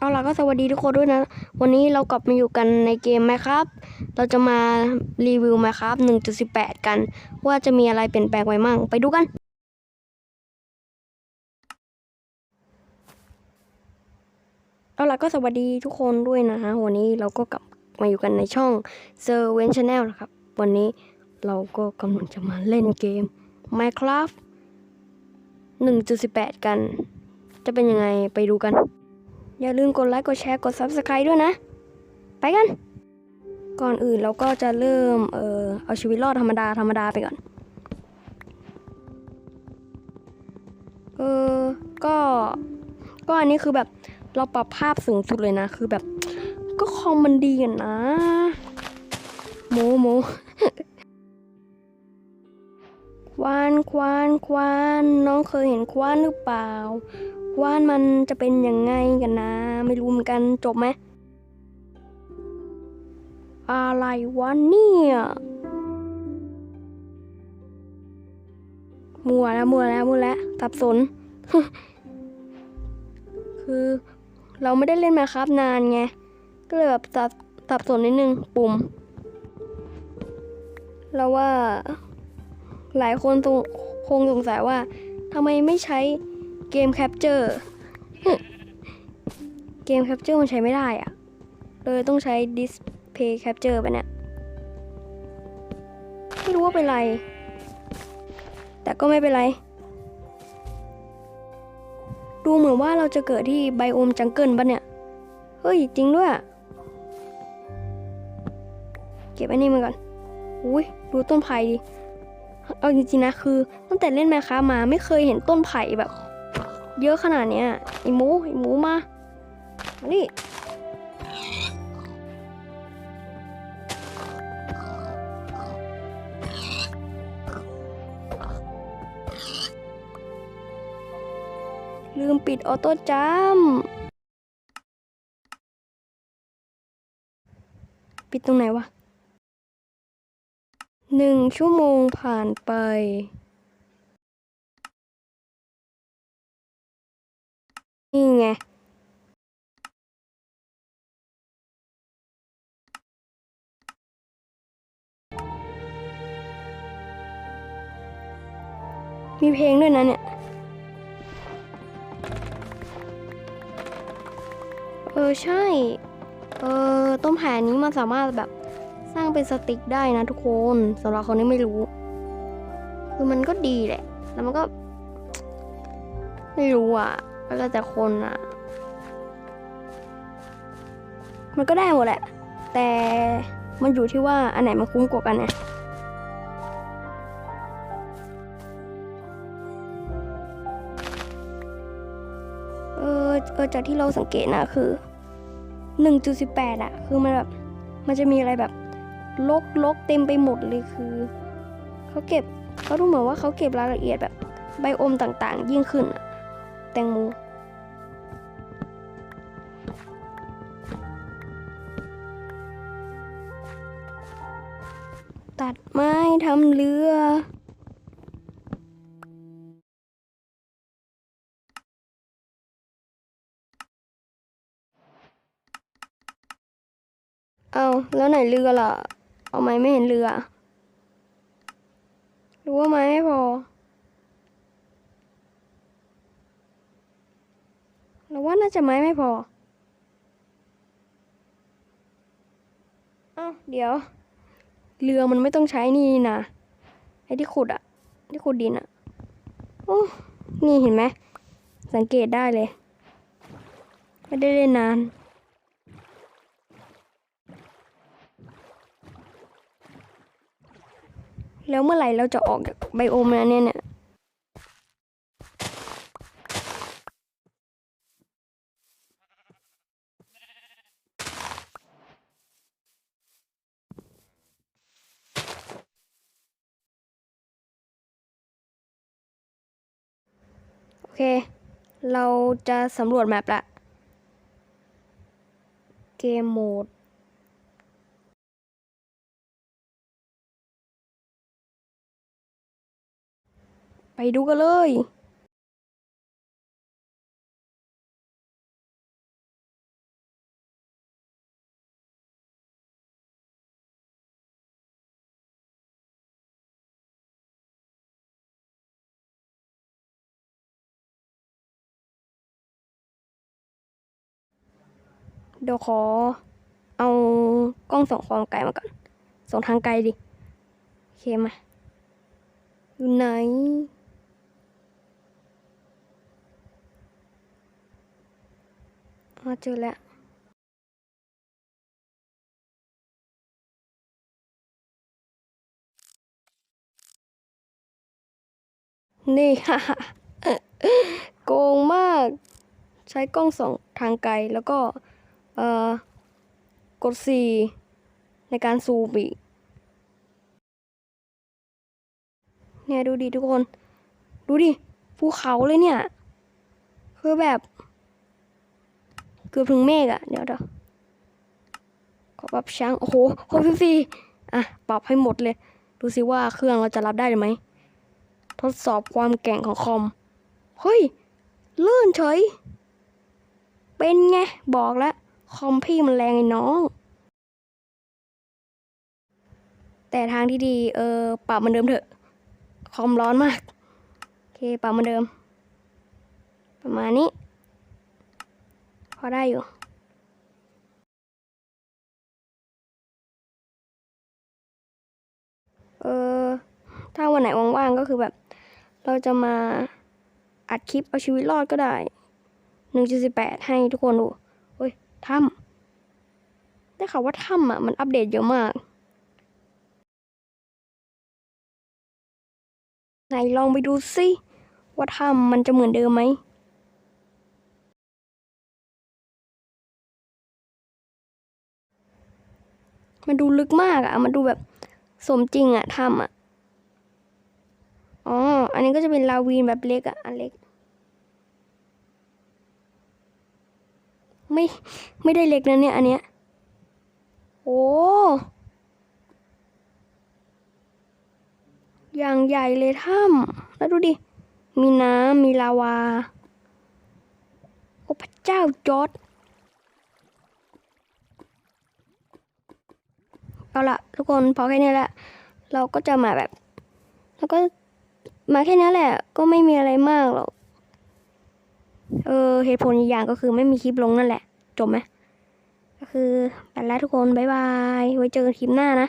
เอาล่ะก็สวัสดีทุกคนด้วยนะ วันนี้เรากลับมาอยู่กันในเกมไหมครับ เราจะมารีวิวไหมครับ 1.18 กัน ว่าจะมีอะไรเปลี่ยนแปลงไปมั่ง ไปดูกัน เอาล่ะก็สวัสดีทุกคนด้วยนะฮะ วันนี้เราก็กลับมาอยู่กันในช่อง s e r v e n Channel นะครับ วันนี้เราก็กำลังจะมาเล่นเกม Minecraft 1.18 กัน จะเป็นยังไงไปดูกัน อย่าลืมกดไลค์กดแชร์กด Subscribe ด้วยนะ ไปกัน ก่อนอื่นเราก็จะเริ่มเออเอาชีวิตรอดธรรมดาธรรมดาไปก่อน เออก็ ก็อันนี้คือแบบเราปรับภาพสูงสุดเลยนะ คือแบบ ก็คอมมันดีกันนะโมโมควานควานควานน้องเคยเห็นควานหรือเปล่า ว่านมันจะเป็นยังไงกันนะ ไม่รู้เหมือนกันจบไหม อะไรวะเนี่ยมัวแล้วมัวแล้วมัวแล้วสับสน คือเราไม่ได้เล่นมาครับนานไง ก็เลยแบบสับสับสนนิดนึงปุ่ม เราว่าหลายคนตรงคงสงสัยว่าทำไมไม่ใช้ เกมแคปเจอร์ เกมแคปเจอร์มันใช้ไม่ได้อะเลยต้องใช้ดิสเพย์แคปเจอร์ไปเนี่ย ไม่รู้ว่าเป็นไร แต่ก็ไม่เป็นไร ดูเหมือนว่าเราจะเกิดที่ไบโอมจังเกิลปะเนี่ย เฮ้ย จริงด้วย เก็บอันนี้มาก่อน อุ้ยดูต้นไผ่ดิ เอาจริงๆนะคือ ตั้งแต่เล่นแมคคามาไม่เคยเห็นต้นไผ่แบบ เยอะขนาดเนี้ยไอหมูไอหมูมามานี่ลืมปิดออโต้จัมป์ปิดตรงไหนวะหนึ่งชั่วโมงผ่านไป นี่ไง มีเพลงด้วยนะเนี่ย เออใช่ เออต้นแผ่นนี้มันสามารถแบบสร้างเป็นสติ๊กได้นะทุกคนสำหรับคนที่ไม่รู้ คือมันก็ดีแหละ แล้วมันก็ ไม่รู้อะ แล้วแต่คนอะ มันก็ได้หมดแหละ แต่มันอยู่ที่ว่าอันไหนมันคุ้มกว่ากันเนี่ยเออเออจากที่เราสังเกตนะคือ 1.18อะคือมันแบบ มันจะมีอะไรแบบลกลกเต็มไปหมดเลยคือเขาเก็บเขาดูเหมือนว่าเขาเก็บรายละเอียดแบบ ไบโอมต่างๆ ยิ่งขึ้นอะแตงโม ไม้ทำเรือ เอาแล้วไหนเรือล่ะ เอาไม้ไม่เห็นเรือรือว่าไม้ไม่พอเราว่าน่าจะไม้ไม่พอ เอ้าเดี๋ยว เรือมันไม่ต้องใช้นี่นะไอ้ที่ขุดอะที่ขุดดินอะโอ้นี่เห็นไหมสังเกตได้เลย ไม่ได้เล่นนานแล้วเมื่อไหร่เราจะออกจากไบโอมแล้วเนี่ยเนี่ย เค เราจะสำรวจแมปละ เกมโหมด ไปดูกันเลย เดี๋ยวขอ เอากล้องส่องความไกลมาก่อน ส่งทางไกลดิ โอเคมา อยู่ไหนอ๋อเจอแล้วนี่ฮ่าฮ่าโกงมาก ใช้กล้องส่องทางไกลแล้วก็ เอ่อกด C ในการซูมอีกเนี่ยดูดิทุกคน ดูดิภูเขาเลยเนี่ย คือแบบ เกือบถึงเมฆอะ่ะเดี๋ยวเดี๋ยวขอปรับช้างโอ้โหหกสิบสี่อะ ปรับให้หมดเลย ดูสิว่าเครื่องเราจะรับได้หรือไหม ทดสอบความแก่งของคอม เฮ้ยลื่นเฉย เป็นไง บอกแล้ว คอมพี่มันแรงไอ้น้อง แต่ทางที่ดีเออปรับมือนเดิมเถอะ คอมร้อนมาก โอเคปรับมือนเดิม ประมาณนี้ พอได้อยู่เออถ้าวันไหนว่างๆก็คือแบบ เราจะมาอัดคลิปเอาชีวิตรอดก็ได้หนึ่งจุดสิบแปดให้ทุกคนดู ถ้ำได้ข่าวว่าถ้ำอะมันอัปเดตเยอะมากไหนลองไปดูสิว่าถ้ำมันจะเหมือนเดิมไหมมันดูลึกมากอะมันดูแบบสมจริงอะถ้ำอะอ๋อ อันนี้ก็จะเป็นลาวีนแบบเล็กอะอันเล็ก ไม่ไม่ได้เล็กนะเนี่ยอันเนี้ยโอ้อย่างใหญ่เลยถ้ำแล้วดูดิ มีน้ำมีลาวา โอ้พระเจ้าจอร์ดเอาละทุกคนพอแค่นี้แหละ เราก็จะมาแบบแล้วก็มาแค่นี้แหละ ก็ไม่มีอะไรมากหรอก เออเหตุผลอย่างก็คือไม่มีคลิปลงนั่นแหละ จบไหมก็คือไปแล้วทุกคน บ๊ายบาย ไว้เจอกันคลิปหน้านะ